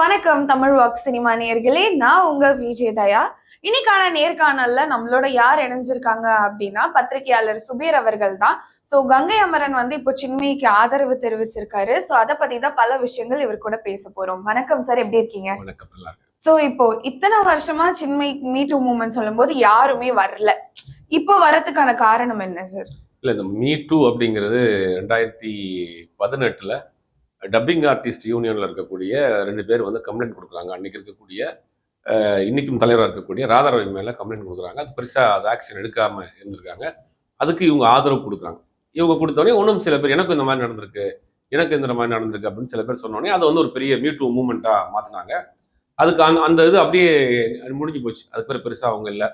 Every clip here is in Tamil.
வணக்கம் தமிழ் வாக் சினிமா நேர்களே. நான் உங்க விஜய் தயா. இன்னைக்கான நேர்காணல்ல நம்மளோட யார் இணைஞ்சிருக்காங்க அப்படின்னா பத்திரிகையாளர் சுபீர் அவர்கள் தான். சோ கங்கை அமரன் வந்து இப்போ சின்மயிக்கு ஆதரவு தெரிவிச்சிருக்காரு. சோ அதை பத்தி தான் பல விஷயங்கள் இவர் கூட பேச போறோம். வணக்கம் சார் எப்படி இருக்கீங்க? சோ இப்போ இத்தனை வருஷமா சின்மை மீ டூ மூமெண்ட் சொல்லும்போது யாருமே வரல. இப்போ வரதுக்கான காரணம் என்ன சார்? இல்லை இந்த மீ டூ அப்படிங்கிறது ரெண்டாயிரத்தி பதினெட்டில் டப்பிங் ஆர்டிஸ்ட் யூனியனில் இருக்கக்கூடிய ரெண்டு பேர் வந்து கம்ப்ளைண்ட் கொடுக்குறாங்க. அன்னைக்கு இருக்கக்கூடிய இன்றைக்கும் இன்னைக்கும் தலைவராக இருக்கக்கூடிய ராதாரவி மேலே கம்ப்ளைண்ட் கொடுக்குறாங்க. அது பெருசாக அது ஆக்ஷன் எடுக்காமல் இருந்திருக்காங்க. அதுக்கு இவங்க ஆதரவு கொடுக்குறாங்க. இவங்க கொடுத்தோடனே இன்னும் சில பேர் எனக்கும் இந்த மாதிரி நடந்திருக்கு. எனக்கு இந்த மாதிரி நடந்திருக்கு அப்படின்னு சில பேர் சொன்னோடனே அதை வந்து ஒரு பெரிய மீ டூ மூமெண்ட்டாக மாற்றினாங்க அதுக்கு அந்த அந்த இது அப்படியே முடிஞ்சு போச்சு. அதுக்கு பிறகு பெருசாக அவங்க இல்லை.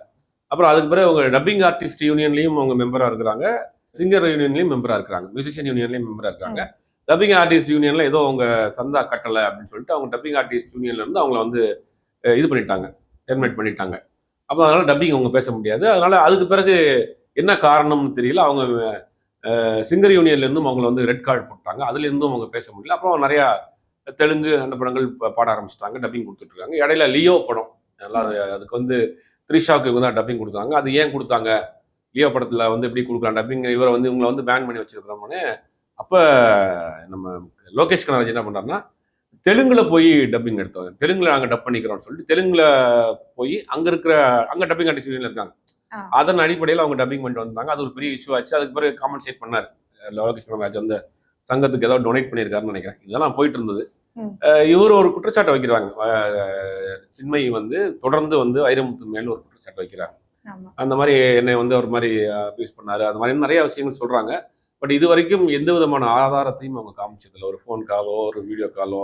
அப்புறம் அதுக்கு பிறகு அவங்க டப்பிங் ஆர்டிஸ்ட் யூனியன்லையும் அவங்க மெம்பராக இருக்கிறாங்க. சிங்கர் யூனியன்லேயும் மெம்பராக இருக்கிறாங்க. மியூசிஷியன் யூனியன்லேயும் மெம்பராக இருக்காங்க டப்பிங் ஆர்டிஸ்ட் யூனியன்ல ஏதோ அவங்க சந்தா கட்டலை அப்படின்னு சொல்லிட்டு அவங்க டப்பிங் ஆர்டிஸ்ட் யூனியன்ல இருந்து அவங்கள வந்து இது பண்ணிட்டாங்க. டெர்மினேட் பண்ணிட்டாங்க. அப்போ அதனால டப்பிங் அவங்க பேச முடியாது. அதனால அதுக்கு பிறகு என்ன காரணம்னு தெரியல. அவங்க சிங்கர் யூனியன்லேருந்தும் அவங்கள வந்து ரெட் கார்டு போட்டாங்க. அதுலேருந்தும் அவங்க பேச முடியல. அப்புறம் நிறையா தெலுங்கு அந்த படங்கள் பாட ஆரம்பிச்சிட்டாங்க. டப்பிங் கொடுத்துட்ருக்காங்க இடையில லியோ படம். நல்லா அதுக்கு வந்து த்ரிஷாவுக்கு இவங்க தான் டப்பிங் கொடுத்தாங்க. அது ஏன் கொடுத்தாங்க? லியோ படத்தில் வந்து எப்படி கொடுக்கலாம்? டப்பிங் இவரை வந்து இவங்களை வந்து பேன் பண்ணி வச்சிருக்கிறோம்னு அப்ப நம்ம லோகேஷ் கனராஜ் என்ன பண்றாருன்னா தெலுங்குல போய் டப்பிங் எடுத்தோம் தெலுங்குல நாங்க டப் பண்ணிக்கிறோம்னு சொல்லிட்டு தெலுங்குல போய் அங்க இருக்கிற அங்க டப்பிங் ஆர்டிஸ்ட் இருக்காங்க. அதன் அடிப்படையில் அவங்க டப்பிங் பண்ணிட்டு வந்தாங்க. அது ஒரு பெரிய இஷ்யூ ஆச்சு. அதுக்கு பிறகு காம்பன்சேட் பண்ணார். லோகேஷ் கனராஜ் அந்த சங்கத்துக்கு ஏதோ டொனேட் பண்ணியிருக்காருன்னு நினைக்கிறேன். இதெல்லாம் போயிட்டு இருந்தது. இவர் ஒரு குற்றச்சாட்டை வைக்கிறாங்க. அஹ் சின்மயி வந்து தொடர்ந்து வந்து வைரமுத்து மேல ஒரு குற்றச்சாட்டு வைக்கிறாங்க அந்த மாதிரி என்னை வந்து ஒரு மாதிரி அபியூஸ் பண்ணாரு. அது மாதிரி நிறைய விஷயங்கள் சொல்றாங்க. பட் இது வரைக்கும் எந்த விதமான ஆதாரத்தையும் அவங்க காமிச்சதில்ல. ஒரு ஃபோன் காலோ ஒரு வீடியோ காலோ.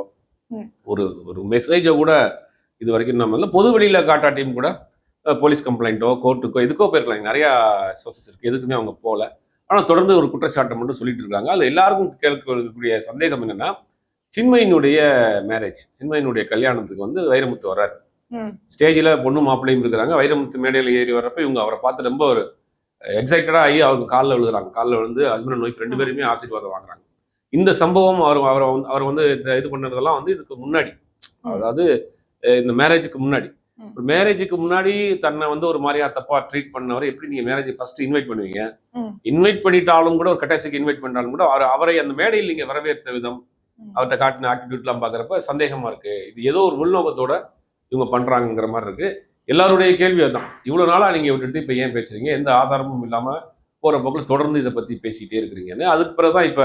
ஒரு ஒரு மெசேஜை கூட இது வரைக்கும் நம்ம இல்லை பொது வெளியில காட்டாட்டியும் கூட போலீஸ் கம்ப்ளைண்ட்டோ கோர்ட்டுக்கோ எதுக்கோ போயிருக்கலாம். நிறைய சோர்சஸ் இருக்கு. எதுக்குமே அவங்க போகல ஆனால் தொடர்ந்து ஒரு குற்றச்சாட்டை மட்டும் சொல்லிட்டு இருக்காங்க. அது எல்லாருக்கும் கேட்கக்கூடிய சந்தேகம் என்னன்னா சின்மையினுடைய மேரேஜ் சின்மையினுடைய கல்யாணத்துக்கு வந்து வைரமுத்து வர்றாரு. ஸ்டேஜில் பொண்ணு மாப்பிள்ளையும் இருக்கிறாங்க. வைரமுத்து மேடையில் ஏறி வர்றப்ப இவங்க அவரை பார்த்து ரொம்ப ஒரு எக்ஸைட்டடாக ஆகி அவங்க காலில் விழுகிறாங்க. காலில் விழுந்து ஹஸ்பண்ட் ஒய்ஃப் ரெண்டு பேருமே ஆசீர்வாதம் வாங்குறாங்க. இந்த சம்பவம் அவர் அவரை அவர் வந்து இது பண்ணதெல்லாம் வந்து இதுக்கு முன்னாடி. அதாவது இந்த மேரேஜுக்கு முன்னாடி. ஒரு மேரேஜுக்கு முன்னாடி தன்னை வந்து ஒரு மாதிரியா தப்பா ட்ரீட் பண்ணவர் எப்படி நீங்க மேரேஜ் ஃபர்ஸ்ட் இன்வைட் பண்ணுவீங்க. இன்வைட் பண்ணிட்டாலும் கூட ஒரு கட்டாசிக்கு இன்வைட் பண்ணாலும் கூட அவர் அவரை அந்த மேடையில் நீங்க வரவேற்ற விதம். அவர்கிட்ட காட்டின ஆட்டிடியூட்லாம் பார்க்குறப்ப சந்தேகமா இருக்கு. இது ஏதோ ஒரு உள்நோக்கத்தோட இவங்க பண்றாங்கங்கிற மாதிரி இருக்கு. எல்லாருடைய கேள்வி அதுதான். இவ்வளவு நாளா நீங்க விட்டுட்டு இப்ப ஏன் பேசுறீங்க? எந்த ஆதாரமும் இல்லாம போற போக்குல தொடர்ந்து இதை பத்தி பேசிக்கிட்டே இருக்கிறீங்கன்னு. அதுக்கு பிறகுதான் இப்ப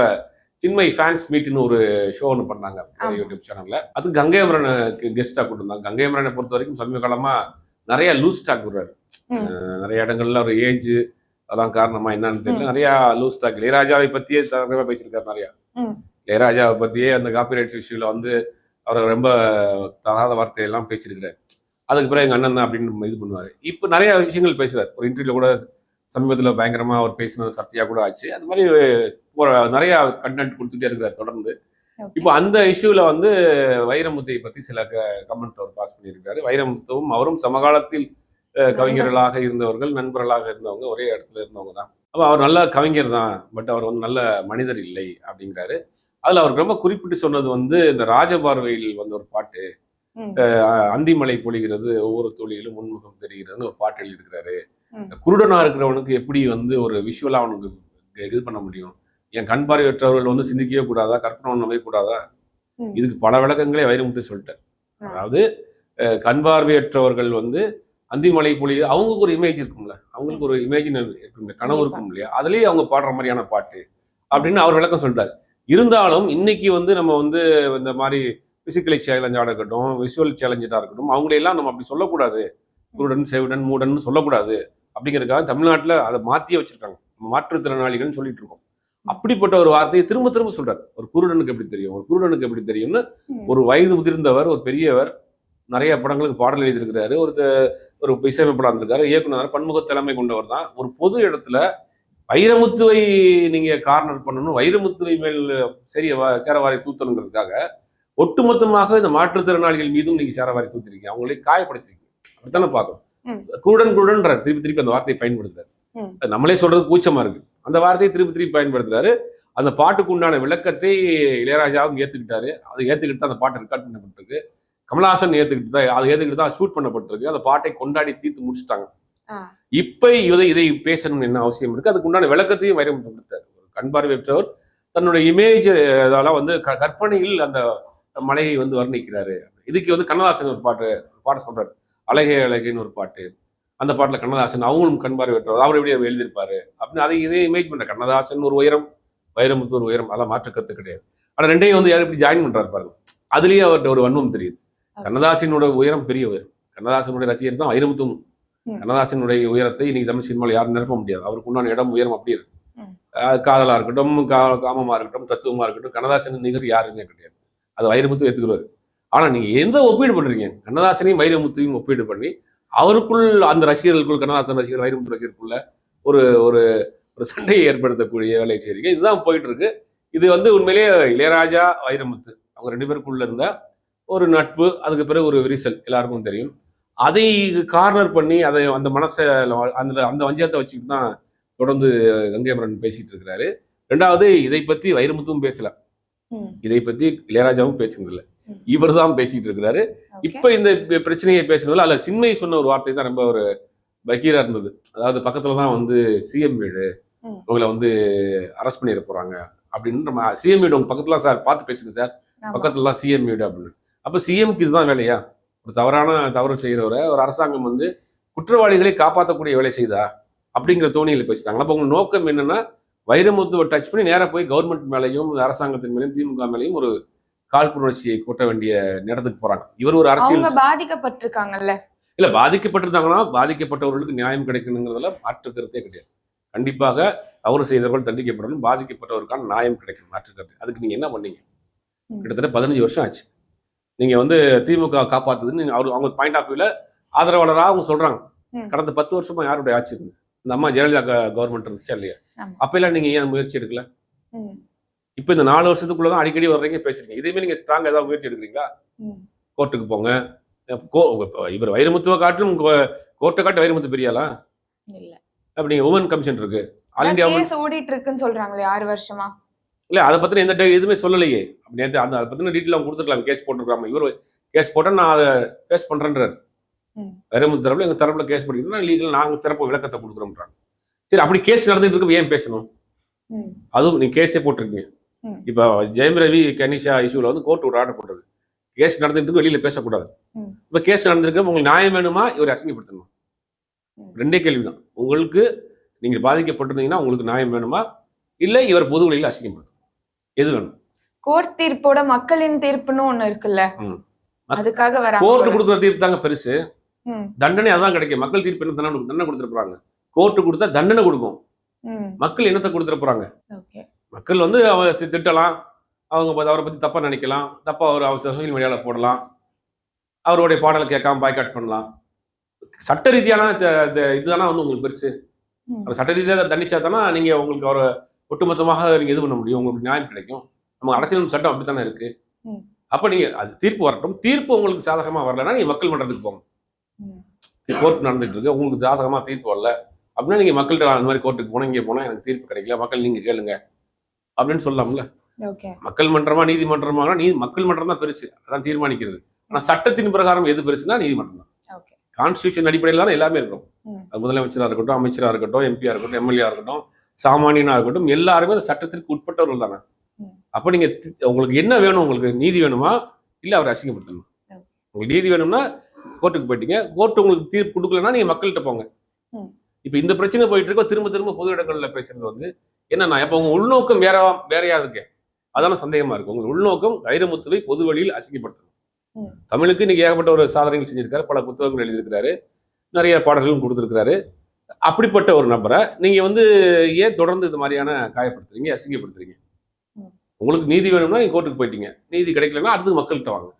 சின்மை ஃபேன்ஸ் மீட்னு ஒரு ஷோ ஒன்று பண்ணாங்க. யூடியூப் சேனல்ல அது கங்கை அமரனுக்கு கெஸ்டா கூட்டு வந்தாங்க. கங்கை அமரனை பொறுத்த வரைக்கும் சமீப காலமா நிறைய லூஸ் டாக் விடுறாரு. நிறைய இடங்கள்ல ஒரு ஏஜ் அதெல்லாம் காரணமா என்னன்னு தெரியல. நிறைய லூஸ் டாக் இளையராஜாவை பத்தியே தரவே பேசியிருக்காரு நிறைய. இளையராஜாவை பத்தியே அந்த காப்பிரைட்ஸ் இஷ்யூல வந்து அவர் ரொம்ப தகாத வார்த்தையெல்லாம் பேசியிருக்கிறார். அதுக்கு பிறகு எங்க அண்ணன் தான் அப்படின்னு இது பண்ணுவாரு. இப்போ நிறைய விஷயங்கள் பேசுறாரு. ஒரு இன்டர்வியூல கூட சமீபத்துல பயங்கரமா அவர் பேசினது சர்ச்சையா கூட ஆச்சு. அந்த மாதிரி நிறைய கண்டென்ட் கொடுத்துட்டே இருக்கிறார் தொடர்ந்து. இப்போ அந்த இஷ்யூல வந்து வைரமுத்தை பத்தி சில கமெண்ட் அவர் பாஸ் பண்ணியிருக்காரு. வைரமுத்துவும் அவரும் சமகாலத்தில் கவிஞர்களாக இருந்தவர்கள் நண்பர்களாக இருந்தவங்க ஒரே இடத்துல இருந்தவங்க தான். அப்போ அவர் நல்ல கவிஞர் தான். பட் அவர் வந்து நல்ல மனிதர் இல்லை அப்படிங்கிறாரு. அதுல அவர் ரொம்ப குறிப்பிட்டு சொன்னது வந்து இந்த ராஜபார்வையில் வந்த ஒரு பாட்டு. அந்திமலை பொழிகிறது ஒவ்வொரு தொழிலும் முன்முகம் தெரிகிறதுன்னு ஒரு பாட்டு எழுதியிருக்கிறாரு. குருடனா இருக்கிறவனுக்கு எப்படி வந்து ஒரு விஷுவலா அவனுக்கு இது பண்ண முடியும்? என் கண் பார்வையற்றவர்கள் வந்து சிந்திக்கவே கூடாதா? கற்பனை பண்ணவே கூடாதா. இதுக்கு பல விளக்கங்களே வைரமுத்து சொல்லிட்டார். அதாவது கண் பார்வையற்றவர்கள் வந்து அந்திமலை பொழி அவங்களுக்கு ஒரு இமேஜ் இருக்கும்ல. அவங்களுக்கு ஒரு இமேஜினல் இருக்கும் கனவு இருக்கும் இல்லையா அதுலயே அவங்க பாடுற மாதிரியான பாட்டு அப்படின்னு அவர் விளக்கம் சொல்லிட்டாரு இருந்தாலும் இன்னைக்கு வந்து நம்ம வந்து இந்த மாதிரி பிசிக்கலி சேலஞ்சாக இருக்கட்டும் விஷுவல் சேலஞ்சா இருக்கட்டும் அவங்களையெல்லாம் நம்ம அப்படி சொல்லக்கூடாது. குருடன் செவிடன் மூடன் சொல்லக்கூடாது. அப்படிங்கிறதுக்காக தமிழ்நாட்டில் அதை மாத்தியே வச்சிருக்காங்க. மாற்றுத்திறனாளிகள்னு சொல்லிட்டு இருக்கோம். அப்படிப்பட்ட ஒரு வார்த்தையை திரும்ப திரும்ப சொல்றாரு. ஒரு குருடனுக்கு எப்படி தெரியும்? ஒரு குருடனுக்கு எப்படி தெரியும்னு. ஒரு வயது முதிர்ந்தவர் ஒரு பெரியவர் நிறைய படங்களுக்கு பாடல் எழுதியிருக்கிறாரு. ஒரு ஒரு இசையமைப்பாளர் இருந்திருக்காரு. இயக்குனர் பன்முக தலைமை கொண்டவர் தான். ஒரு பொது இடத்துல வைரமுத்துவை நீங்க கார்னர் பண்ணணும். வைரமுத்துவை மேல் சரிய சேரவாரி தூத்தணுங்கிறதுக்காக ஒட்டுமொத்தமாக இந்த மாற்றுத்திறனாளிகள் மீதும் நீங்க சேரவாரி தூத்திருக்கீங்க. அவங்களை காயப்படுத்திருக்கீங்க. அப்படித்தானே பார்க்கணும். குருடன் குருடன்ற திருப்பி திருப்பி அந்த வார்த்தையை பயன்படுத்துறாரு. நம்மளே சொல்றது கூச்சமா இருக்கு. அந்த வார்த்தையை திருப்பி திருப்பி பயன்படுத்துறாரு. அந்த பாட்டுக்கு உண்டான விளக்கத்தை இளையராஜாவும் ஏத்துக்கிட்டாரு. அதை ஏத்துக்கிட்டு தான் அந்த பாட்டு ரெக்கார்ட் பண்ணப்பட்டிருக்கு. கமலஹாசன் ஏத்துக்கிட்டு தான் அதை ஏத்துக்கிட்டு தான் ஷூட் பண்ணப்பட்டிருக்கு. அந்த பாட்டை கொண்டாடி தீர்த்து முடிச்சுட்டாங்க. இப்ப இதை இதை பேசணும்னு என்ன அவசியம் இருக்கு? அதுக்கு உண்டான விளக்கத்தையும் வைரமுத்து கொடுத்தாரு. ஒரு கண் பார்வையற்றவர் தன்னுடைய இமேஜ் அதெல்லாம் வந்து கற்பனையில் அந்த மலையை வந்து வர்ணிக்கிறாரு. இதுக்கு வந்து கண்ணதாசன் ஒரு பாட்டு பாட்டு சொல்றாரு. அழகே அழகேன்னு ஒரு பாட்டு. அந்த பாட்டுல கண்ணதாசன் அவங்களும் கண் பார்வையற்றவர் அவர் எப்படி எழுதியிருப்பாரு? அப்படின்னு அதை இதே இமேஜ் பண்ற கண்ணதாசன் ஒரு உயரம் வைரமுத்து ஒரு உயரம். அதெல்லாம் மாற்று கருத்து கிடையாது. ஆனா ரெண்டையும் வந்து யார் இப்படி ஜாயின் பண்றாரு பாருங்க. அதுலயே அவர்கிட்ட ஒரு வன்மம் தெரியுது. கண்ணதாசனோட உயரம் பெரிய உயரம். கண்ணதாசனுடைய ரசிகர் தான் வைரமுத்தும். கண்ணதாசனுடைய உயரத்தை இன்னைக்கு தமிழ் சினிமாவில் யாரும் நிரப்ப முடியாது. அவருக்கு உண்டான இடம் உயரம் அப்படி இருக்கு. காதலா இருக்கட்டும் காமமா இருக்கட்டும் தத்துவமா இருக்கட்டும் கண்ணதாசன் நிகர் யாருமே கிடையாது. அது வைரமுத்து ஏற்றுக்கிறாரு ஆனால் நீங்கள் எந்த ஒப்பீடு பண்ணுறீங்க கண்ணதாசனையும் வைரமுத்தையும் ஒப்பீடு பண்ணி அவருக்குள் அந்த ரசிகர்களுக்குள் கண்ணதாசன் ரசிகர் வைரமுத்து ரசிகருக்குள்ள ஒரு ஒரு ஒரு சண்டையை ஏற்படுத்தக்கூடிய வேலையை செய்றீங்க. இதுதான் போயிட்டு இருக்கு இது வந்து உண்மையிலேயே இளையராஜா வைரமுத்து அவங்க ரெண்டு பேருக்குள்ள இருந்த ஒரு நட்பு அதுக்கு பிறகு ஒரு விரிசல் எல்லாருக்கும் தெரியும். அதை கார்னர் பண்ணி அதை அந்த மனசை அந்த அந்த வஞ்சகத்தை வச்சுக்கிட்டு தான் தொடர்ந்து கங்கை அமரன் பேசிட்டு இருக்கிறாரு. ரெண்டாவது இதை பத்தி வைரமுத்தும் பேசல. இதை பத்தி இளையராஜாவும் பேசுனதில்ல. இவர் தான் பேசிட்டு இருக்கிறாரு. இப்ப இந்த பிரச்சனையை பேசுனதுல அல்ல சின்மை சொன்ன ஒரு வார்த்தை தான் ரொம்ப ஒரு பகீரா இருந்தது. அதாவது பக்கத்துல தான் வந்து சிஎம் வீடு. உங்களை வந்து அரெஸ்ட் பண்ணிட போறாங்க அப்படின்னு நம்ம சிஎம் வீடு உங்க பக்கத்துல சார் பார்த்து பேசுங்க சார். பக்கத்துல தான் சிஎம் வீடு அப்படின்னு. அப்ப சிஎம்க்கு இதுதான் வேலையா? ஒரு தவறான தவறு செய்யறவரை ஒரு அரசாங்கம் வந்து குற்றவாளிகளை காப்பாற்றக்கூடிய வேலை செய்தா? அப்படிங்கிற தோணியில பேசுறாங்க அப்ப உங்க நோக்கம் என்னன்னா வைரமுத்துவை டச் பண்ணி நேரா போய் கவர்மெண்ட் மேலையும் அரசாங்கத்தின் மேலையும் திமுக மேலையும் ஒரு காழ்ப்புணர்ச்சியை கூட்ட வேண்டிய நேரத்துக்கு போறாங்க. இவர் ஒரு அரசியல் பாதிக்கப்பட்டிருக்காங்கல்ல. இல்ல பாதிக்கப்பட்டிருந்தாங்கன்னா பாதிக்கப்பட்டவர்களுக்கு நியாயம் கிடைக்கணுங்கிறதுல மாற்று கருத்தே கிடையாது. கண்டிப்பாக தவறு செய்தவர்கள் தண்டிக்கப்படணும் பாதிக்கப்பட்டவருக்கான நியாயம் கிடைக்கணும் மாற்று கருத்து. அதுக்கு நீங்க என்ன பண்ணீங்க. கிட்டத்தட்ட பதினஞ்சு வருஷம் ஆச்சு. நீங்க வந்து திமுக காப்பாத்துதுன்னு அவர் அவங்க பாயிண்ட் ஆஃப் வியூல ஆதரவாளராக அவங்க சொல்றாங்க. கடந்த பத்து வருஷமா யாருடைய ஆட்சி இருந்து இந்த அம்மா ஜெயலலிதா கவர்மெண்ட் இருந்துச்சா இல்லையா. அப்பெல்லாம் நீங்க ஏன் முயற்சி எடுக்கல? இப்போ இந்த நாலு வருஷத்துக்குள்ளதான் அடிக்கடி வர்றீங்க பேசுறீங்க இதேமே நீங்க ஸ்ட்ராங் ஏதாவது முயற்சி எடுக்கிறீங்களா. கோர்ட்டுக்கு போங்க. இவர் வைரமுத்துவ காட்டிலும் கோர்ட்டை காட்டு வைரமுத்து பெரியாளா? இல்ல. அப்ப நீங்க உமன் கமிஷன் இருக்கு. ஆல் இந்தியா ஓடிட்டு இருக்குன்னு சொல்றாங்களே ஆறு வருஷமா. இல்ல அதை பத்தின எந்த எதுவுமே சொல்லலையே. அப்ப நேத்து அந்த அதை பத்தின டீட்டெயில் அவங்க கொடுத்துருக்கலாம் கேஸ் போட்டுருக்காம இவர் கேஸ் போட்டா நான் அதை கேஸ் பண்றேன்றாரு. வைரமுத்து தரப்புல எங்க தரப்புல கேஸ் பண்ணிக்கிறோம் லீகல் நாங்க தரப்பு விளக்கத்தை கொடுக்குறோம்ன்றாங்க. சரி அப்படி கேஸ் நடந்துட்டு இருக்கு ஏன் பேசணும்? அதுவும் நீங்க கேஸே போட்டிருக்கீங்க. இப்போ ஜெயம் ரவி கனிஷா இஷ்யூல வந்து கோர்ட் ஒரு ஆர்டர் போட்டது. கேஸ் நடந்துட்டு இருக்கு, வெளியில பேசக்கூடாது. இப்ப கேஸ் நடந்திருக்கு உங்களுக்கு நியாயம் வேணுமா? இவர் அசிங்கப்படுத்தணும். ரெண்டே கேள்விதான். உங்களுக்கு நீங்க பாதிக்கப்பட்டிருந்தீங்கன்னா உங்களுக்கு நியாயம் வேணுமா? இல்ல இவர் பொது வழியில் அசிங்கப்படுத்தணும். எது வேணும்? கோர்ட் தீர்ப்போட மக்களின் தீர்ப்புன்னு ஒண்ணு இருக்குல்ல. அதுக்காக வர கோர்ட் கொடுக்குற தீர்ப்பு தாங்க பெருசு. தண்டனை அதான் கிடைக்கும். மக்கள் தீர்ப்பு என்ன தண்டனை தண்டனை கொடுத்துருப்பாங்க கோர்ட்டு கொடுத்தா தண்டனை கொடுக்கும். மக்கள் என்னத்தை கொடுத்துட போறாங்க. மக்கள் வந்து அவ சி- திட்டலாம். அவங்க அவரை பத்தி தப்பா நினைக்கலாம். தப்பா அவர் அவர் சோசியல் மீடியால போடலாம். அவருடைய பாடலை கேட்காம பாய்காட் பண்ணலாம். சட்ட ரீதியான இதுதானா வந்து உங்களுக்கு பெருசு? சட்ட ரீதியாக தண்டிச்சா தானே நீங்க உங்களுக்கு அவரை ஒட்டுமொத்தமாக நீங்க இது பண்ண முடியும். உங்களுக்கு நியாயம் கிடைக்கும். நம்ம அரசியல் சட்டம் அப்படித்தானே இருக்கு. அப்ப நீங்க அது தீர்ப்பு வரட்டும். தீர்ப்பு உங்களுக்கு சாதகமா வரலன்னா நீங்க மக்கள் மன்றத்துக்கு போங்க கோர்ட் நடந்துட்டு இருக்கு. உங்களுக்கு சாதகமா தீர்ப்பு வரல. அப்படின்னா நீங்க மக்கள்கிட்ட அந்த மாதிரி கோர்ட்டுக்கு போனா இங்க போனா எனக்கு தீர்ப்பு கிடைக்கல. மக்கள் நீங்க கேளுங்க. அப்படின்னு சொல்லலாம்ல. மக்கள் மன்றமா நீதிமன்றமா நீ மக்கள் மன்றம் தான் பெருசு. அதான் தீர்மானிக்கிறது. ஆனா சட்டத்தின் பிரகாரம் எது பெருசுன்னா நீதிமன்றம் தான். கான்ஸ்டியூஷன் அடிப்படையில் தான் எல்லாமே இருக்கும். அது முதலமைச்சரா இருக்கட்டும் அமைச்சரா இருக்கட்டும் எம்பியா இருக்கட்டும் எம்எல்ஏ இருக்கட்டும் சாமானியனா இருக்கட்டும் எல்லாருமே அந்த சட்டத்திற்கு உட்பட்டவர்கள் தானே. அப்ப நீங்க உங்களுக்கு என்ன வேணும்? உங்களுக்கு நீதி வேணுமா? இல்ல அவர் அசிங்கப்படுத்தணும். உங்களுக்கு நீதி வேணும்னா கோர்ட்டுக்கு போயிட்டீங்க. கோர்ட் உங்களுக்கு தீர்ப்பு கொடுக்கலன்னா நீங்க மக்கள்கிட்ட போங்க. இப்ப இந்த பிரச்சனை போயிட்டு இருக்க திரும்ப திரும்ப பொது இடங்கள்ல பேசுறது வந்து என்னன்னா இப்ப உங்க உள்நோக்கம் வேற வேறையா இருக்கு அதான சந்தேகமா இருக்கு. உங்க உள்நோக்கம் வைரமுத்துவை பொது வழியில் அசிங்கப்படுத்தணும். தமிழுக்கு இன்னைக்கு ஏகப்பட்ட ஒரு சாதனைகள் செஞ்சிருக்காரு பல புத்தகங்கள் எழுதியிருக்கிறாரு நிறைய பாடல்களும் கொடுத்திருக்கிறாரு. அப்படிப்பட்ட ஒரு நபரை நீங்க வந்து ஏன் தொடர்ந்து இது மாதிரியான காயப்படுத்துறீங்க அசிங்கப்படுத்துறீங்க. உங்களுக்கு நீதி வேணும்னா நீங்க கோர்ட்டுக்கு போயிட்டீங்க. நீதி கிடைக்கலன்னா அடுத்து மக்கள்கிட்ட வாங்க.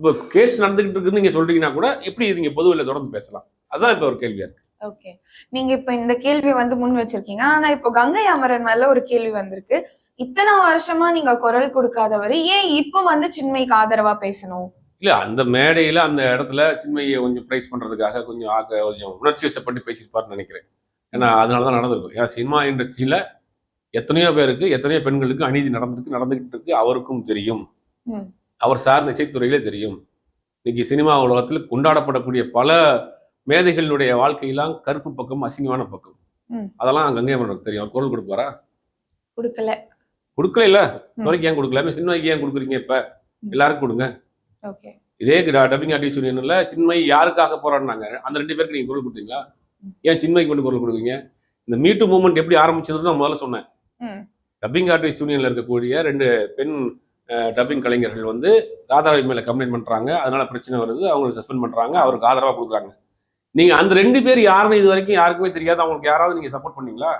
இப்போ கேஸ் நடந்துகிட்டு இருக்குன்னு நீங்க சொல்றீங்கன்னா கூட எப்படி நீங்க பொதுவெளியில தொடர்ந்து பேசலாம்? அதான் இப்ப ஒரு கேள்வியா இருக்கு. ஓகே நீங்க இப்ப இந்த கேள்வி வந்து முன் வச்சிருக்கீங்க. ஆனா இப்போ கங்கை அமரன் மேல ஒரு கேள்வி வந்திருக்கு. இத்தனை வருஷமா நீங்க குரல் கொடுக்காதவர் ஏன் இப்ப வந்து சின்மைக்கு ஆதரவா பேசணும்? இல்ல அந்த மேடையில அந்த இடத்துல சின்மையை கொஞ்சம் பிரைஸ் பண்றதுக்காக கொஞ்சம் ஆக கொஞ்சம் உணர்ச்சி வசப்பட்டு பேசியிருப்பாருன்னு நினைக்கிறேன். ஏன்னா அதனாலதான் நடந்திருக்கும் ஏன்னா சினிமா இண்டஸ்ட்ரியில எத்தனையோ பேருக்கு எத்தனையோ பெண்களுக்கு அநீதி நடந்திருக்கு நடந்துகிட்டு இருக்கு. அவருக்கும் தெரியும். அவர் சார்ந்த இசைத்துறையிலே தெரியும். இன்னைக்கு சினிமா உலகத்தில் கொண்டாடப்படக்கூடிய பல மேதைகளுடைய வாழ்க்கையெல்லாம் கருப்பு பக்கம் அசிங்கமான பக்கம். அதெல்லாம் கங்கை அமரனுக்கு தெரியும். குரல் கொடுப்பாரா கொடுக்கல. கொடுக்கல இல்ல. வரைக்கும் ஏன் கொடுக்கல? சின்மைக்கு ஏன் கொடுக்குறீங்க இப்ப. எல்லாருக்கும் கொடுங்க. இதே டப்பிங் ஆர்டிஸ்ட் யூனியன்ல சின்மை யாருக்காக போராடினாங்க? அந்த ரெண்டு பேருக்கு நீங்க குரல் கொடுத்தீங்களா. ஏன் சின்மைக்கு மட்டும் குரல் கொடுக்குறீங்க? இந்த மீட்டு மூவ்மெண்ட் எப்படி ஆரம்பிச்சதுன்னு நான் முதல்ல சொன்னேன். டப்பிங் ஆர்டிஸ்ட் யூனியன்ல இருக்கக்கூடிய ரெண்டு பெண் டப்பிங் கலைஞர்கள் வந்து ராதாரவி மேல கம்ப்ளைண்ட் பண்றாங்க. அதனால பிரச்சனை வருது. அவங்களை சஸ்பெண்ட் பண்றாங்க. அவருக்கு ஆதரவா கொடுக்குறாங்க. நீங்க அந்த ரெண்டு பேர் யாருன்னு இது வரைக்கும் யாருக்குமே தெரியாது. அவங்களுக்கு யாராவது நீங்க சப்போர்ட் பண்ணீங்களா.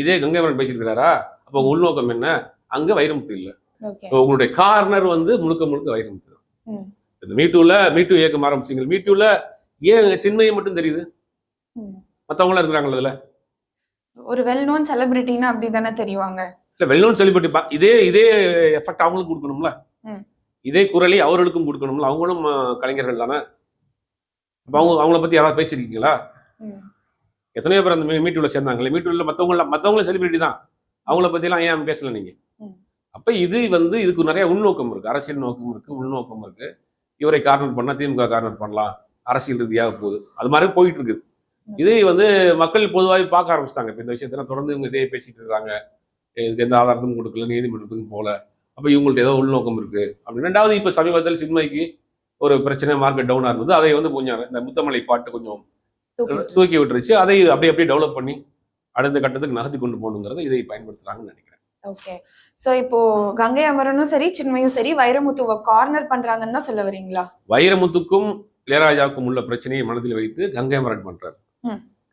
இதே கங்கைவரன் பேசியிருக்கிறாரா? அப்போ உங்க உள்நோக்கம் என்ன? அங்க வைரமுத்து இல்ல. உங்களுடைய கார்னர் வந்து முழுக்க முழுக்க வைரமுத்து தான். இந்த மீட்டூல மீட்டூ இயக்கம் ஆரம்பிச்சிங்க. மீட்டூல ஏன் சின்மையை மட்டும் தெரியுது? ம். மத்தவங்களாம் இருக்கிறாங்களா இதுல ஒரு வெல் நோன் செலிபிரிட்டினா அப்படி தானே தெரிவாங்க. இல்ல வெள்ளோன் செலிபிரிட்டி இதே இதே எஃபெக்ட் அவங்களுக்கு கொடுக்கணும்ல. இதே குரலை அவர்களுக்கும் கொடுக்கணும்ல. அவங்களும் கலைஞர்கள் தானே? அப்ப அவங்க அவங்கள பத்தி யாராவது பேசியிருக்கீங்களா எத்தனையோ பேர் அந்த மீ- மீட்டூல சேர்ந்தாங்களே. மீட்டூல மத்தவங்கள மத்தவங்களும் செலிபிரிட்டி தான். அவங்கள பத்தி எல்லாம் ஏன் பேசல நீங்க? ம். அப்ப இது வந்து இதுக்கு நிறைய உள்நோக்கம் இருக்கு. அரசியல் நோக்கம் இருக்கு உள்நோக்கம் இருக்கு. இவரை கார்னர் பண்ணா திமுக கார்னர் பண்ணலாம். அரசியல் ரீதியாக போகுது. அது மாதிரி போயிட்டு இருக்குது. இதே வந்து மக்கள் பொதுவாக பார்க்க ஆரம்பிச்சிட்டாங்க. இப்போ இந்த விஷயத்துல தொடர்ந்து இவங்க இதே பேசிட்டு இருக்காங்க. இதுக்கு எந்த ஆதாரத்தும் கொடுக்கல நீதிமன்றத்துக்கும் போகல அப்ப இவங்கள்ட்ட ஏதோ உள்நோக்கம் இருக்கு. அப்படி. ரெண்டாவது இப்ப சமீபத்தில் சின்மைக்கு ஒரு பிரச்சனை மார்க்கெட் டவுனா இருந்தது. அதை வந்து கொஞ்சம் இந்த முத்தமலை பாட்டு கொஞ்சம் தூக்கி விட்டுருச்சு. அதை அப்படியே அப்படியே டெவலப் பண்ணி அடுத்த கட்டத்துக்கு நகர்த்தி கொண்டு போகணுங்கிறத இதை பயன்படுத்துறாங்கன்னு நினைக்கிறேன். ஓகே சோ இப்போ கங்கை அமரனும் சரி சின்மையும் சரி வைரமுத்துவ கார்னர் பண்றாங்கன்னு தான் சொல்ல வரீங்களா? வைரமுத்துக்கும் இளையராஜாவுக்கும் உள்ள பிரச்சனையை மனதில் வைத்து கங்கை அமரன் பண்றாரு.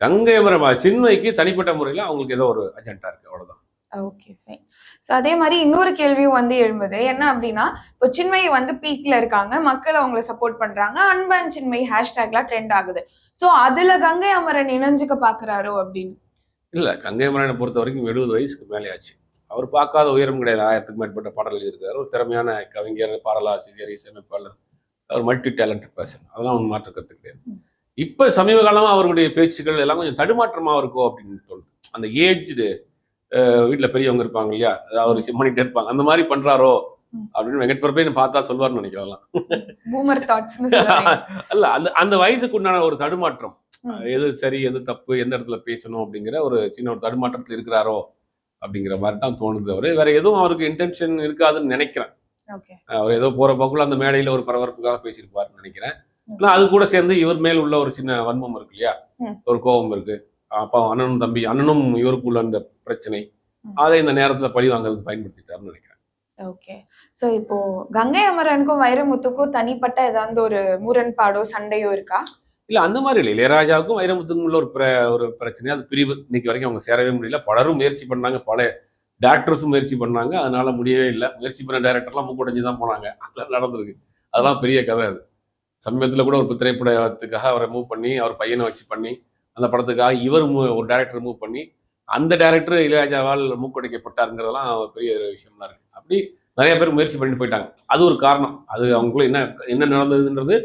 கங்கை அமரன் சின்மைக்கு தனிப்பட்ட முறையில் அவங்களுக்கு ஏதோ ஒரு அஜெண்டா இருக்கு. அவ்வளவுதான். ஓகே ஃபைன் ஸோ அதே மாதிரி இன்னொரு கேள்வியும் வந்து எழும்புது. என்ன அப்படின்னா இப்போ சின்மை வந்து பீக்ல இருக்காங்க. மக்கள் அவங்கள சப்போர்ட் பண்றாங்க. அன்பன் சின்மை ஹேஷ்டேக்லாம் ட்ரெண்ட் ஆகுது. ஸோ அதுல கங்கை அமரன் இணைஞ்சுக்க பாக்குறாரோ அப்படின்னு? இல்ல கங்கை அமரனை பொறுத்த வரைக்கும் எழுபது வயசுக்கு மேலே ஆச்சு அவர் பார்க்காத உயரம் கிடையாது. ஆயிரத்துக்கு மேற்பட்ட பாடல் எழுதியிருக்காரு. ஒரு திறமையான கவிஞர் பாடலாசிரியர் இசையமைப்பாளர். அவர் மல்டி டேலண்டட் பர்சன் அதெல்லாம் ஒன்றும் மாற்ற கருத்து கிடையாது. இப்ப சமீப காலமா அவருடைய பேச்சுக்கள் எல்லாம் கொஞ்சம் தடுமாற்றமா இருக்கோ அப்படின்னு தோணுது. அந்த ஏஜ்டு வீட்டுல பெரியவங்க இருப்பாங்க இல்லையா? அதாவது அவர் பண்ணிட்டே இருப்பாங்க. அந்த மாதிரி பண்றாரோ. அப்படின்னு வெங்கட் பிரபே பார்த்தா சொல்வார்னு நினைக்கலாம் அல்ல அந்த அந்த வயசுக்கு உண்டான ஒரு தடுமாற்றம். எது சரி எது தப்பு எந்த இடத்துல பேசணும் அப்படிங்கிற ஒரு சின்ன ஒரு தடுமாற்றத்தில் இருக்கிறாரோ அப்படிங்கிற மாதிரி தான் தோணுது அவரு. வேற எதுவும் அவருக்கு இன்டென்ஷன் இருக்காதுன்னு நினைக்கிறேன். அவர் ஏதோ போற போக்குல அந்த மேடையில ஒரு பரபரப்புக்காக பேசியிருப்பாருன்னு நினைக்கிறேன். ஆனா அது கூட சேர்ந்து இவர் மேல் உள்ள ஒரு சின்ன வன்மம் இருக்கு இல்லையா. ஒரு கோபம் இருக்கு. அப்பா அண்ணனும் தம்பி அண்ணனும் இவருக்குள்ள அந்த பிரச்சனை. அதை இந்த நேரத்துல பழி வாங்குறதுக்கு பயன்படுத்திட்டாருன்னு நினைக்கிறேன். ஓகே. ஸோ இப்போ கங்கை அமரனுக்கும் வைரமுத்துக்கும் தனிப்பட்ட ஏதாவது ஒரு முரண்பாடோ சண்டையோ இருக்கா? இல்ல அந்த மாதிரி இல்லை. இளையராஜாவுக்கும் வைரமுத்துக்கும் உள்ள ஒரு பிர- ஒரு பிரச்சனை. அது பிரிவு. இன்னைக்கு வரைக்கும் அவங்க சேரவே முடியல. பலரும் முயற்சி பண்ணாங்க. பல டேரக்டர்ஸும் முயற்சி பண்ணாங்க. அதனால முடியவே இல்லை. முயற்சி பண்ண டேரக்டர்லாம் மூக்கடைஞ்சு தான் போனாங்க. அதெல்லாம் நடந்திருக்கு. அதெல்லாம் பெரிய கதை அது. சமீபத்தில் கூட ஒரு திரைப்படத்துக்காக அவரை மூவ் பண்ணி அவர் பையனை வச்சு பண்ணி அந்த படத்துக்காக இவர் ஒரு டேரக்டர் மூவ் பண்ணி அந்த டேரக்டர் இளையராஜாவால் மூக்கடைக்கப்பட்டாருங்கிறதெல்லாம் பெரிய விஷயம் தான் இருக்கு. அப்படி நிறைய பேர் முயற்சி பண்ணிட்டு போயிட்டாங்க. அது ஒரு காரணம். அது அவங்களுக்குள்ள என்ன என்ன நடந்ததுன்றது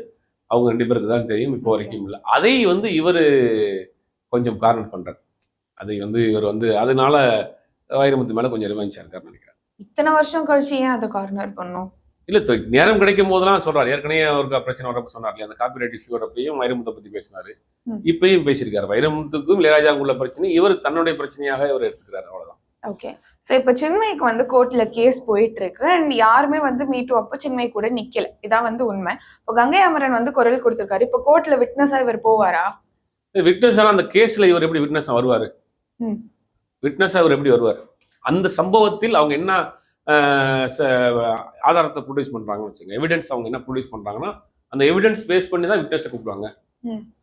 அவங்க ரெண்டு பேருக்கு தான் தெரியும். இப்போ வரைக்கும் இல்லை. அதை வந்து இவர் கொஞ்சம் காரணம் பண்றாரு. அதை வந்து இவர் வந்து அதனால வைரமுத்து மேல கொஞ்சம் ரிவெஞ்ச் இருக்காருன்னு நினைக்கிறேன். இத்தனை வருஷம் கழிச்சு ஏன் அதை கார்னர் பண்ணும் இல்ல நேரம் கிடைக்கும் போதெல்லாம் சொல்றாரு. ஏற்கனவே அவருக்கு பிரச்சனை வரப்ப சொன்னார் இல்லையா? அந்த காப்பிரைட் இஷ்யூ வரப்பையும் வைரமுத்தை பத்தி பேசினாரு. இப்பயும் பேசியிருக்காரு. வைரமுத்துக்கும் இளையராஜாவுக்கும் உள்ள பிரச்சனை. இவர் தன்னுடைய பிரச்சனையாக இவர் எடுத்துக்கிறாரு. அவ்வளவுதான். ஓகே. ஸோ இப்போ சின்மைக்கு வந்து கோர்ட்ல கேஸ் போயிட்டு இருக்கு அண்ட் யாருமே வந்து மீட்டு அப்போ சின்மை கூட நிக்கல. இதான் வந்து உண்மை. இப்போ கங்கை அமரன் வந்து குரல் கொடுத்திருக்காரு. இப்போ கோர்ட்ல விட்னஸா இவர் போவாரா? விட்னஸ் ஆனா அந்த கேஸ்ல இவர் எப்படி விட்னஸ் வருவாரு. விட்னஸ் அவர் எப்படி வருவார்? அந்த சம்பவத்தில் அவங்க என்ன ச- ஆதாரத்தை ப்ரொடியூஸ் பண்றாங்கன்னு வச்சுங்க எவிடன்ஸ் அவங்க என்ன ப்ரொடியூஸ் பண்றாங்கன்னா அந்த எவிடன்ஸ் பேஸ் பண்ணி தான் விட்னஸை கூப்பிடுவாங்க.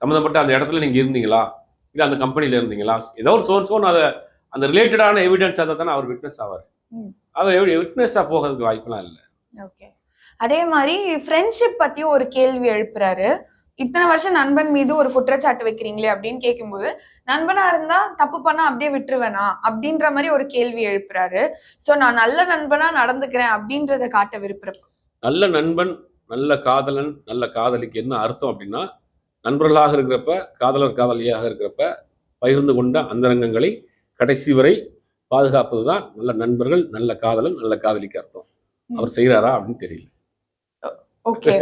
சம்மந்தப்பட்ட அந்த இடத்துல நீங்க இருந்தீங்களா? இல்ல அந்த கம்பெனில இருந்தீங்களா? ஏதோ ஒரு சோன் சோன் அதை அந்த ரிலேட்டடான எவிடன்ஸ் அதை தானே அவர் விட்னஸ் ஆவார். அவர் விட்னஸா போகிறதுக்கு வாய்ப்பெல்லாம் இல்லை. ஓகே அதே மாதிரி ஃப்ரெண்ட்ஷிப் பத்தியும் ஒரு கேள்வி எழுப்புறாரு. இத்தனை வருஷம் நண்பன் மீது ஒரு குற்றச்சாட்டு வைக்கிறீங்களே அப்படின்னு கேட்கும்போது நண்பனா இருந்தா தப்பு பண்ணா அப்படியே விட்டுருவேனா? அப்படின்ற மாதிரி ஒரு கேள்வி எழுப்புறாரு. சோ நான் நல்ல நண்பனா நடந்துக்கிறேன் அப்படின்றத காட்ட விருப்புறேன் நல்ல நண்பன் நல்ல காதலன் நல்ல காதலிக்கு என்ன அர்த்தம் அப்படின்னா நண்பர்களாக இருக்கிறப்ப காதலர் காதலியாக இருக்கிறப்ப பகிர்ந்து கொண்ட அந்தரங்கங்களை கடைசி வரை பாதுகாப்பது தான் நல்ல நண்பர்கள் நல்ல காதலன் நல்ல காதலிக்கு அர்த்தம். அவர் செய்கிறாரா அப்படின்னு தெரியல. ஓகே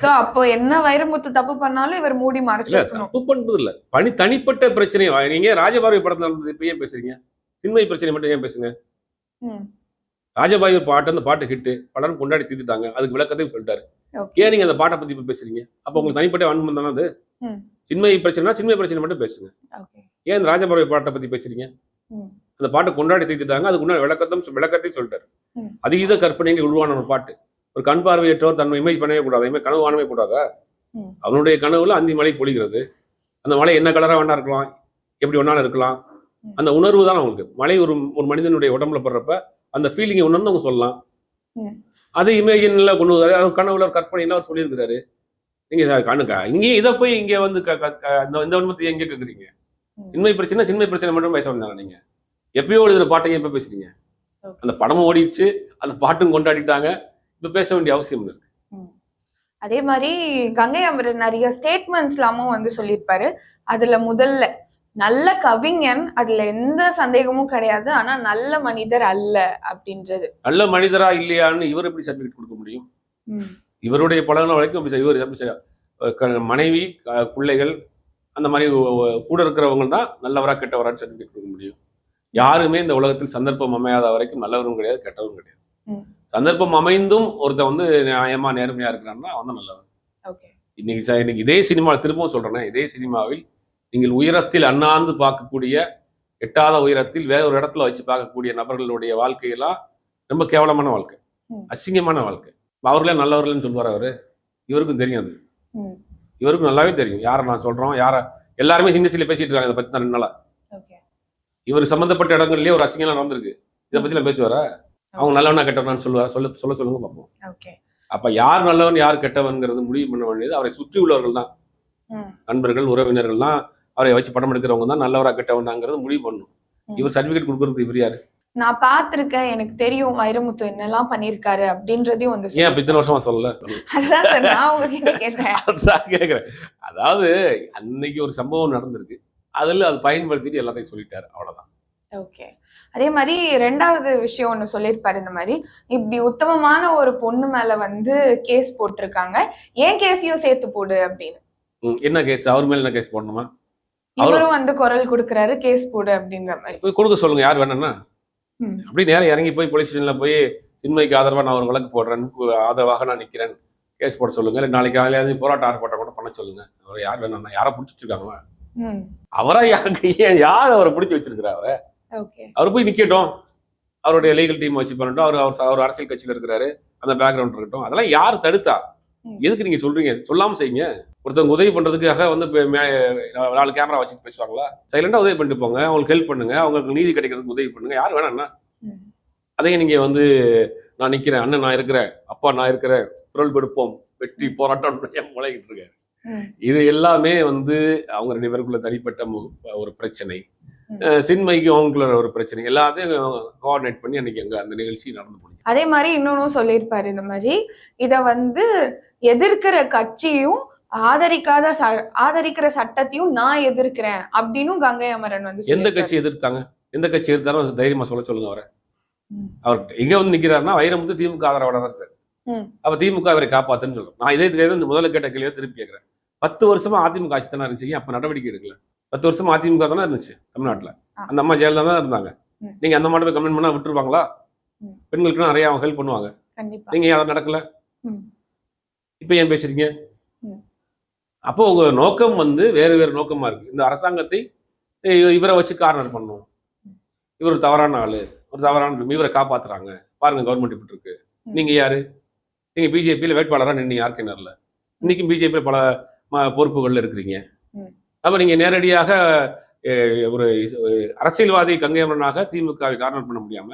சோ அப்போ என்ன வைரமுத்து தப்பு பண்ணாலும் இவர் மூடி மறைச்சிருக்கணும். தப்பு பண்றது இல்ல பணி தனிப்பட்ட பிரச்சனை. நீங்க ராஜபார்வை படத்துல இப்ப ஏன் பேசுறீங்க? சின்மை பிரச்சனை மட்டும் ஏன் பேசுங்க? ராஜபாய் பாட்டு அந்த பாட்டு ஹிட்டு பலரும் கொண்டாடி தீர்த்துட்டாங்க. அதுக்கு விளக்கத்தையும் சொல்லிட்டாரு. ஏன் நீங்க அந்த பாட்டை பத்தி பேசுறீங்க? அப்ப உங்களுக்கு தனிப்பட்ட வன்மம் தானே அது. சின்மை பிரச்சனைனா சின்மை பிரச்சனை மட்டும் பேசுங்க. ஏன் இந்த ராஜபார்வை பாட்டை பத்தி பேசுறீங்க. அந்த பாட்டை கொண்டாடி தீர்த்துட்டாங்க. அதுக்கு முன்னாடி விளக்கத்தையும் விளக்கத்தையும் சொல்லிட்டாரு. அதீத கற்பனைக்கு உருவான ஒரு பாட்டு. ஒரு கண் பார்வையற்றவர் தன்னை இமேஜ் பண்ணவே கூடாது இனிமே கனவு காணவே கூடாதா. அவனுடைய கனவுல அந்தி மழை பொழிகிறது. அந்த மழை என்ன கலரா வேணா இருக்கலாம் எப்படி வேணாலும் இருக்கலாம். அந்த உணர்வு தான் அவங்களுக்கு. மழை ஒரு ஒரு மனிதனுடைய உடம்புல படுறப்ப அந்த ஃபீலிங்கை உணர்ந்து அவங்க சொல்லலாம். அது இமேஜின்ல கொண்டு வந்தாரு அது கனவுல கற்பனைனா அவர் சொல்லியிருக்கிறாரு. நீங்க இத கண்ணுக்கா இங்கேயே இதை போய் இங்க வந்து இந்த இந்த உண்மத்தை எங்க கேக்குறீங்க. சின்மை பிரச்சனை சின்மை பிரச்சனை மட்டும் பேச வந்தாங்க நீங்க? எப்பயோ எழுதுற பாட்டை எப்ப பேசுறீங்க. அந்த படமும் ஓடிடுச்சு. அந்த பாட்டும் கொண்டாடிட்டாங்க. இப்ப பேச வேண்டிய அவசியம் இருக்கு அதே மாதிரி கங்கை அமரன் நிறைய ஸ்டேட்மெண்ட்ஸ்லாமும் வந்து சொல்லியிருப்பாரு. அதுல முதல்ல நல்ல கவிஞன் அதுல எந்த சந்தேகமும் கிடையாது ஆனா நல்ல மனிதர் அல்ல அப்படின்றது. நல்ல மனிதரா இல்லையான்னு இவர் எப்படி சர்டிபிகேட் கொடுக்க முடியும்? இவருடைய பழகின வரைக்கும் இவர் எப்படி மனைவி பிள்ளைகள் அந்த மாதிரி கூட இருக்கிறவங்க தான் நல்லவரா கெட்டவரான்னு சர்டிபிகேட் கொடுக்க முடியும். யாருமே இந்த உலகத்தில் சந்தர்ப்பம் அமையாத வரைக்கும் நல்லவரும் கிடையாது கெட்டவரும் கிடையாது. சந்தர்ப்பம் அமைந்தும் ஒருத்தன் வந்து நியாயமா நேர்மையா இருக்கிறான்னா அவன் நல்லவன். இன்னைக்கு இன்னைக்கு இதே சினிமா திரும்பவும் சொல்றேனே இதே சினிமாவில் நீங்கள் உயரத்தில் அண்ணாந்து பார்க்கக்கூடிய எட்டாத உயரத்தில் வேற ஒரு இடத்துல வச்சு பார்க்கக்கூடிய நபர்களுடைய வாழ்க்கையெல்லாம் ரொம்ப கேவலமான வாழ்க்கை. அசிங்கமான வாழ்க்கை. அவர்களே நல்லவர்கள்னு சொல்லுவார் அவரு. இவருக்கும் தெரியும் அது. இவருக்கும் நல்லாவே தெரியும். யாரை நான் சொல்றோம் யாரை எல்லாருமே இண்டஸ்ட்ரியில பேசிட்டு இருக்காங்க. இதை பத்தி தான் ரெண்டு நாளா. ஓகே. இவர் சம்பந்தப்பட்ட இடங்கள்லயே ஒரு அசிங்கம்லாம் நடந்திருக்கு. இதை பத்தி எல்லாம் பேசுவாரா? அவங்க நல்லவனா கெட்டவனான்னு சொல்லுவாரா சொல்ல சொல்ல சொல்லுங்க பார்ப்போம் ஓகே. அப்ப யார் நல்லவன் யார் கெட்டவன்ங்கிறது முடிவு பண்ண வேண்டியது அவரை சுற்றி உள்ளவர்கள் தான். நண்பர்கள் உறவினர்கள் தான் அவரை வச்சு படம் எடுக்கிறவங்க தான் நல்லவரா கெட்டவனாங்கிறது முடிவு பண்ணும். இவர் சர்டிபிகேட் கொடுக்கறது இவர் யாரு? நான் பார்த்திருக்கேன் எனக்கு தெரியும் வைரமுத்து என்னெல்லாம் பண்ணிருக்காரு அப்படின்றதையும் வந்து ஏன் இத்தனை வருஷமா சொல்லல? அதுதான் சார் நான் உங்ககிட்ட கேட்டேன். அதான் கேக்குறேன். அதாவது அன்னைக்கு ஒரு சம்பவம் நடந்திருக்கு. அதுல அது பயன்படுத்திட்டு எல்லாத்தையும் சொல்லிட்டாரு. அவ்வளவுதான். ஓகே அதே மாதிரி ரெண்டாவது விஷயம் ஒண்ணு சொல்லியிருப்பாரு இந்த மாதிரி. இப்படி உத்தமமான ஒரு பொண்ணு மேல வந்து கேஸ் போட்டிருக்காங்க. ஏன் கேஸையும் சேர்த்து போடு அப்படின்னு. என்ன கேஸ் அவர் மேல என்ன கேஸ் போடணுமா? அவரு- இவரும் வந்து குரல் கொடுக்கறாரு கேஸ் போடு அப்படின்ற மாதிரி. போய் கொடுக்க சொல்லுங்க யார் வேணும்னா. அப்படி நேரம் இறங்கி போய் போலீஸ் ஸ்டேஷன்ல போய் சின்மைக்கு ஆதரவா நான் ஒரு வழக்கு போடுறேன் ஆதரவாக நான் நிக்கிறேன். கேஸ் போட சொல்லுங்க. இல்லை நாளைக்கு காலையில இருந்து போராட்ட ஆர்ப்பாட்டம் கூட பண்ண சொல்லுங்க. அவர் யார் வேணும்னா யாரை பிடிச்சி வச்சிருக்காங்க ம். அவரா யார் அவரை பிடிச்சி வச்சிருக்கிறா அவரை போய் நிக்கட்டும். அவருடைய லீகல் டீம் வச்சு பண்ணட்டும். அவர் அவர் அவர் அரசியல் கட்சியில இருக்கிறாரு. அந்த பேக்ரவுண்ட் இருக்கட்டும். அதெல்லாம் யார் தடுத்தா. எதுக்கு நீங்க சொல்றீங்க? சொல்லாம செய்யுங்க. ஒருத்தவங்க உதவி பண்றதுக்காக வந்து நாலு கேமரா வச்சுட்டு பேசுவாங்களா? சைலண்டா உதவி பண்ணிட்டு போங்க. அவங்களுக்கு ஹெல்ப் பண்ணுங்க. அவங்களுக்கு நீதி கிடைக்கிறதுக்கு உதவி பண்ணுங்க. யார் வேணாம்னா. அதையும் நீங்க வந்து நான் நிக்கிறேன். அண்ணன் நான் இருக்கிறேன். அப்பா நான் இருக்கிறேன். குரல் கொடுப்போம். வெற்றி போராட்டம் முளைகிட்டு இருக்கேன். இது எல்லாமே வந்து அவங்க ரெண்டு பேருக்குள்ள தனிப்பட்ட ஒரு பிரச்சனை. ம். அஹ் சின்மைக்கு அவங்களுக்குள்ள ஒரு பிரச்சனை. எல்லாத்தையும் கோஆர்டினேட் பண்ணி அன்னைக்கு அங்க அந்த நிகழ்ச்சி நடந்து முடிஞ்சு அதே மாதிரி இன்னொன்னும் சொல்லியிருப்பாரு இந்த மாதிரி. இத வந்து எதிர்க்கிற கட்சியும் ஆதரிக்காத ஆதரிக்கிற சட்டத்தையும் நான் எதிர்க்கிறேன் அப்படின்னு கங்கை அமரன் வந்து எந்த. கட்சி எதிர்த்தாங்க? எந்த கட்சி எதிர்த்தாலும் தைரியமா சொல்ல சொல்லுங்க அவரை. அவர் எங்க வந்து நிக்கிறாருன்னா வைரமுத்து திமுக ஆதரவாளர் இருக்காரு. அப்ப திமுக அவரை காப்பாத்துன்னு சொல்றோம். நான் இதே இந்த முதல்ல கேட்ட கேள்வியை திருப்பி கேட்கிறேன். பத்து வருஷமா அதிமுக ஆட்சி தானே இருந்துச்சு அப்ப நடவடிக்கை எடுக்கல? பத்து வருஷமா அதிமுக தானே இருந்துச்சு தமிழ்நாட்டுல. அந்த அம்மா ஜெயலலிதா தான் இருந்தாங்க. நீங்க அந்த மாதிரி கமெண்ட் பண்ணா விட்டுருவாங்களா. பெண்களுக்கு நிறைய அவங்க ஹெல்ப் பண்ணுவாங்க. நீங்க ஏன் அதை நடக்கல. இப்ப ஏன் பேசுறீங்க. அப்போ உங்க நோக்கம் வந்து வேறு வேறு நோக்கமா இருக்கு. இந்த அரசாங்கத்தை இவரை வச்சு கார்னர் பண்ணணும் இவர் தவறான ஆளு. ஒரு தவறான இவரை காப்பாத்துறாங்க. பாருங்க கவர்மெண்ட் இப்படி இருக்கு. நீங்க யாரு? நீங்க பிஜேபியில வேட்பாளரா நின்று யாருக்கு நேரில் இன்னைக்கும் பிஜேபியில பல பொறுப்புகள்ல இருக்கிறீங்க. அப்ப நீங்க நேரடியாக ஒரு ஒரு அரசியல்வாதி கங்கையமரனாக திமுகவை கார்னர் பண்ண முடியாம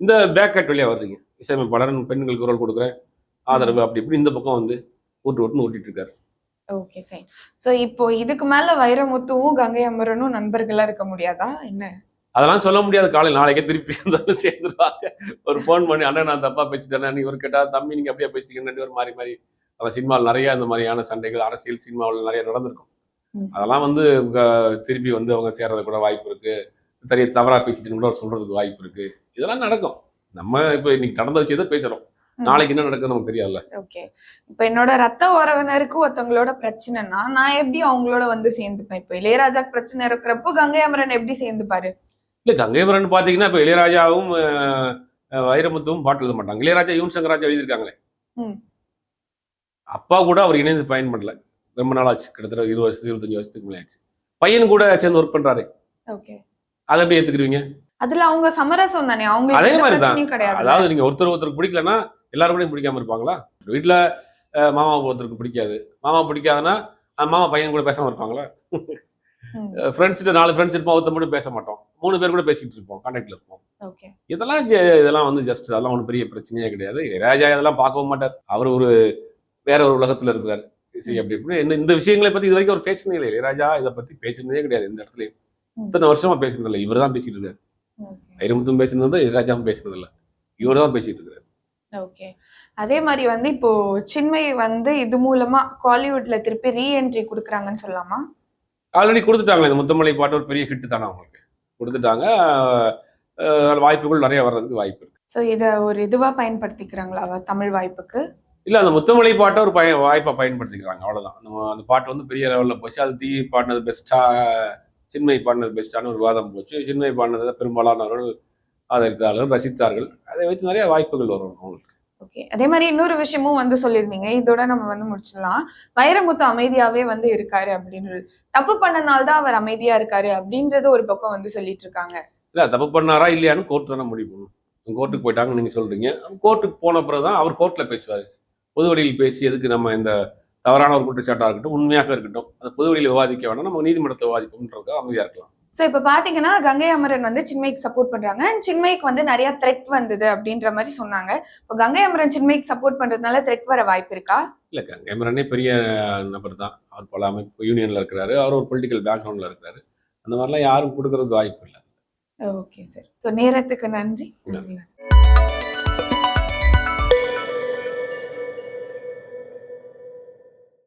இந்த பேக்கட் வழியா வர்றீங்க. இசையமைப்பாளர் பெண்களுக்கு குரல் கொடுக்குறேன் ஆதரவு அப்படி இப்படி இந்த பக்கம் வந்து ஓட்டு ஓட்டுன்னு ஓட்டிட்டு இருக்காரு. ஓகே ஃபைன் சோ இப்போ இதுக்கு மேல வைரமுத்துவும் கங்கை அமரனும் நண்பர்களா இருக்க முடியாதா? என்ன? அதெல்லாம் சொல்ல முடியாது. காலையில் நாளைக்கே திருப்பி இருந்தாலும் சேர்ந்துருவாங்க. ஒரு ஃபோன் பண்ணி அண்ணன் நான் தப்பா பேசிட்டேன். நீ ஒரு கேட்டா தம்பி நீங்க அப்படியே பேசிட்டீங்கன்னு பேரும் மாறி மாறி. அவன் சினிமாவில் நிறைய இந்த மாதிரியான சண்டைகள் அரசியல் சினிமாவில் நிறைய நடந்திருக்கும். அதெல்லாம் வந்து திருப்பி வந்து அவங்க சேர்றது கூட வாய்ப்பு இருக்கு. தெரிய தவறா பேசிட்டுன்னு கூட அவர் சொல்றதுக்கு வாய்ப்பு இருக்கு. இதெல்லாம் நடக்கும். நம்ம இப்போ இன்னைக்கு நடந்த வச்சு தான் பேசுறோம். நாளைக்கு என்ன நடக்குதுன்னு நமக்கு தெரியாதுல்ல. ஓகே. இப்ப என்னோட ரத்த உறவினருக்கு ஒருத்தவங்களோட பிரச்சனைனா நான் எப்படி அவங்களோட வந்து சேர்ந்துப்பேன்? இப்ப இளையராஜாக்கு பிரச்சனை இருக்கிறப்போ கங்கை அமரன் எப்படி சேர்ந்துப்பாரு? இல்ல கங்கைமரன் பாத்தீங்கன்னா இப்ப இளையராஜாவும் வைரமுத்துவும் பாட்டு எழுத மாட்டாங்க. இளையராஜா யுவன் சங்கர் ராஜா எழுதியிருக்காங்களே. அப்பா கூட அவர் இணைந்து பயன் பண்ணல ரொம்ப நாளாச்சு. கிட்டத்தட்ட இருபது வருஷம் இருபத்தஞ்சு வருஷத்துக்கு மேலே ஆச்சு பையன் கூட சேர்ந்து ஒர்க் பண்றாரு. அதை எப்படி ஏத்துக்கிறீங்க அதுல அவங்க சமரசம் தானே? அவங்களுக்கு அதே எந்த மாதிரி தான். பிரச்சனையும் கிடையாது. அதாவது நீங்க ஒருத்தர் ஒருத்தருக்கு பிடிக்கலன்னா எல்லாரும் கூடயும் பிடிக்காம இருப்பாங்களா? வீட்டுல மாமாவுக்கு ஒருத்தருக்கு பிடிக்காது. மாமா பிடிக்காதுன்னா மாமா பையன் கூட பேசாம இருப்பாங்களா. ஃப்ரெண்ட்ஸ்கிட்ட நாலு ஃப்ரெண்ட்ஸ் இருப்போம் ஒருத்தர் மட்டும் பேச மாட்டோம். மூணு பேர் கூட பேசிக்கிட்டு இருப்போம் கான்டாக்ட்ல இருப்போம். இதெல்லாம் இதெல்லாம் வந்து ஜஸ்ட் அதெல்லாம் ஒன்றும் பெரிய பிரச்சனையே கிடையாது. ராஜா இதெல்லாம் பார்க்கவும் மாட்டார். அவர் ஒரு வேற ஒரு உலகத்துல இருக்கிறார் சரி அப்படி இப்படி. என்ன இந்த விஷயங்களை பத்தி இது வரைக்கும் அவர் பேசினதே இல்லை. இளையராஜா இதை பத்தி பேசினதே கிடையாது இந்த இடத்துல ம். இத்தனை வருஷமா பேசினது இல்லை இவர் தான் பேசிட்டு இருக்காரு வைரமுத்தும் பேசினது இளையராஜாவும் பேசினது இல்லை. இவர் தான் பேசிட்டு இருக்காரு. ஓகே. அதே மாதிரி வந்து இப்போ சின்மை வந்து இது மூலமா காலிவுட்ல திருப்பி ரீஎன்ட்ரி கொடுக்குறாங்கன்னு சொல்லலாமா ஆல்ரெடி கொடுத்துட்டாங்களே. இந்த முத்தமலை பாட்டு ஒரு பெரிய ஹிட் தானே அவங்களுக்கு. கொடுத்துட்டாங்க. வாய்ப்புகள் நிறைய வர்றதுக்கு வாய்ப்பு இருக்கு. சோ இத ஒரு இதுவா பயன்படுத்திக்கிறாங்களா தமிழ் வாய்ப்புக்கு? இல்ல அந்த முத்தமலை பாட்டை ஒரு பய வாய்ப்பா பயன்படுத்திக்கிறாங்க. அவ்வளவுதான். நம்ம அந்த பாட்டு வந்து பெரிய லெவல்ல போச்சு. அது தீ பாடினது பெஸ்டா சின்மை பாடினது பெஸ்டான ஒரு வாதம் போச்சு. சின்மை பாடினதை பெரும்பாலானவர்கள் ஆதரித்தார்கள் ரசித்தார்கள். அதை வைத்து நிறைய வாய்ப்புகள் வரும் அவங்களுக்கு. ஓகே. அதே மாதிரி இன்னொரு விஷயமும் வந்து சொல்லியிருந்தீங்க. இதோட நம்ம வந்து முடிச்சிடலாம். வைரமுத்து அமைதியாவே வந்து இருக்காரு அப்படின்னு தப்பு பண்ணனால தான் அவர் அமைதியா இருக்காரு அப்படின்றது ஒரு பக்கம் வந்து சொல்லிட்டு இருக்காங்க. இல்ல தப்பு பண்ணாரா இல்லையான்னு கோர்ட் தானே முடிவு பண்ணும். கோர்ட்டுக்கு போயிட்டாங்கன்னு நீங்க சொல்றீங்க. கோர்ட்டுக்கு போன பிறகு தான் அவர் கோர்ட்ல பேசுவார். பொது வழியில் பேசி எதுக்கு நம்ம இந்த தவறான ஒரு குற்றச்சாட்டா இருக்கட்டும் உண்மையாக இருக்கட்டும் அந்த பொது வழியில் விவாதிக்க வேண்டாம் நம்ம நீதிமன்றத்தில் விவாதிப்போம்ன்றதுக்காக அமைதியா இருக்கலாம். சோ இப்ப பாத்தீங்கன்னா கங்கை அமரன் வந்து சின்மைக்கு சப்போர்ட் பண்றாங்க. அண்ட் சின்மைக்கு வந்து நிறைய த்ரெட் வந்தது அப்படின்ற மாதிரி சொன்னாங்க. இப்போ கங்கை அமரன் சின்மைக்கு சப்போர்ட் பண்றதுனால த்ரெட் வர வாய்ப்பு இருக்கா? இல்ல கங்கேமரனே பெரிய நபர் தான். அவர் பல அமைப்பு யூனியன்ல இருக்கிறாரு. அவர் ஒரு பொலிட்டிக்கல் பேக்ரவுண்ட்ல இருக்கிறாரு. அந்த மாதிரிலாம் யாரும் கொடுக்கறதுக்கு வாய்ப்பு இல்லை. ஓகே சார் ஸோ நேரத்துக்கு நன்றி.